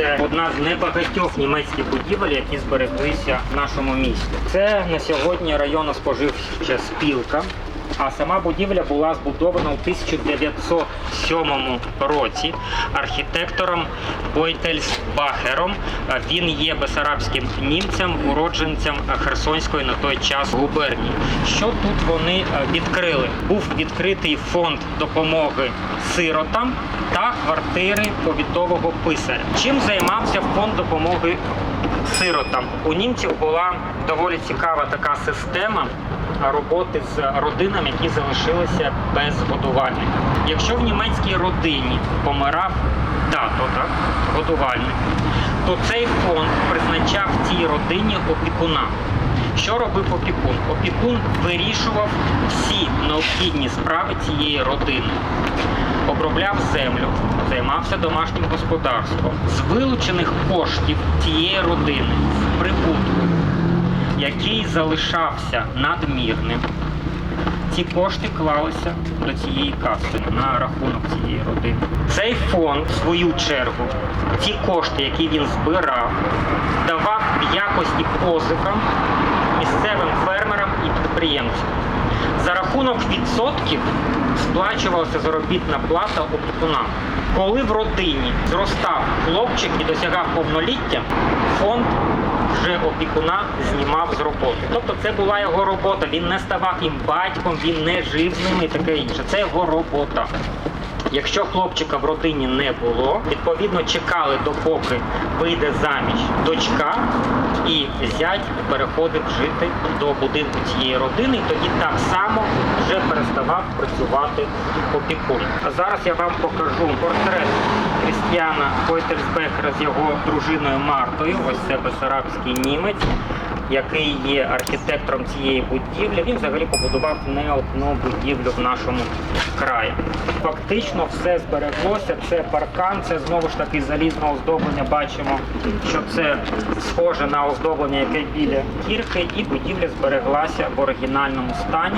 Це одна з небагатьох німецьких будівель, які збереглися в нашому місті. Це на сьогодні районна споживча спілка. А сама будівля була збудована у 1907 році архітектором Бойтельсбахером. Він є бесарабським німцем, уродженцем Херсонської на той час губернії. Що тут вони е, відкрили? Був відкритий фонд допомоги сиротам та квартири повітового писаря. Чим займався фонд допомоги сиротам? У німців була доволі цікава така система роботи з родинами, які залишилися без годувальника. Якщо в німецькій родині помирав тато, так, годувальник, то цей фонд призначав цій родині опікуна. Що робив опікун? Опікун вирішував всі необхідні справи цієї родини. Обробляв землю, займався домашнім господарством. З вилучених коштів цієї родини з прибутку який залишався надмірним, ці кошти клалися до цієї каси на рахунок цієї родини. Цей фонд, в свою чергу, ті кошти, які він збирав, давав в якості позикам місцевим фермерам і підприємцям. За рахунок відсотків сплачувалася заробітна плата опікунам. Коли в родині зростав хлопчик і досягав повноліття, фонд опікуна знімав з роботи. Тобто це була його робота. Він не ставав їм батьком, він не жив з ними і таке інше. Це його робота. Якщо хлопчика в родині не було, відповідно чекали, допоки вийде заміж дочка, і зять переходив жити до будинку цієї родини, і тоді так само вже переставав працювати опікун. А зараз я вам покажу портрет Крістіана Пойтерсбекера з його дружиною Мартою. Ось це бесарабський німець який є архітектором цієї будівлі, він взагалі побудував не одну будівлю в нашому краї. Фактично все збереглося. Це паркан, це знову ж таки залізне оздоблення. Бачимо, що це схоже на оздоблення, яке біля кірки, і будівля збереглася в оригінальному стані.